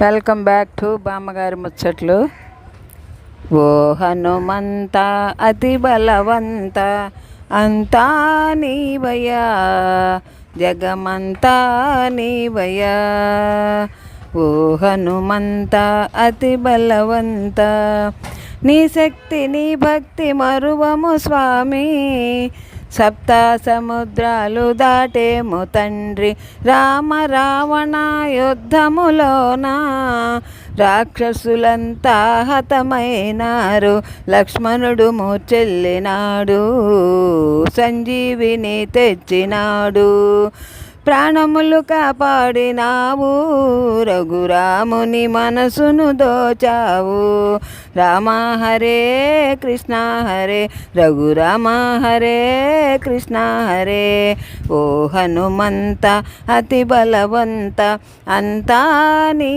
Welcome back to బామ్మగారి ముచ్చట్లు. ఓ హనుమంత అతి బలవంత అంతా నీవయ్యా జగమంతా నీవయ్యా. ఓ హనుమంత అతి బలవంత నీ శక్తి నీ భక్తి మరువము స్వామి. సప్త సముద్రాలు దాటేము తండ్రి రామ రావణ యుద్ధములోన. రాక్షసులంతా హతమైనారు లక్ష్మణుడు మూర్చెల్లినాడు సంజీవిని తెచ్చినాడు. ప్రాణములు కాపాడినావు రఘురాముని మనసును దోచావు. రామ హరే కృష్ణ హరే రఘురామ హరే కృష్ణ హరే. ఓ హనుమంత అతి బలవంత అంతా నీ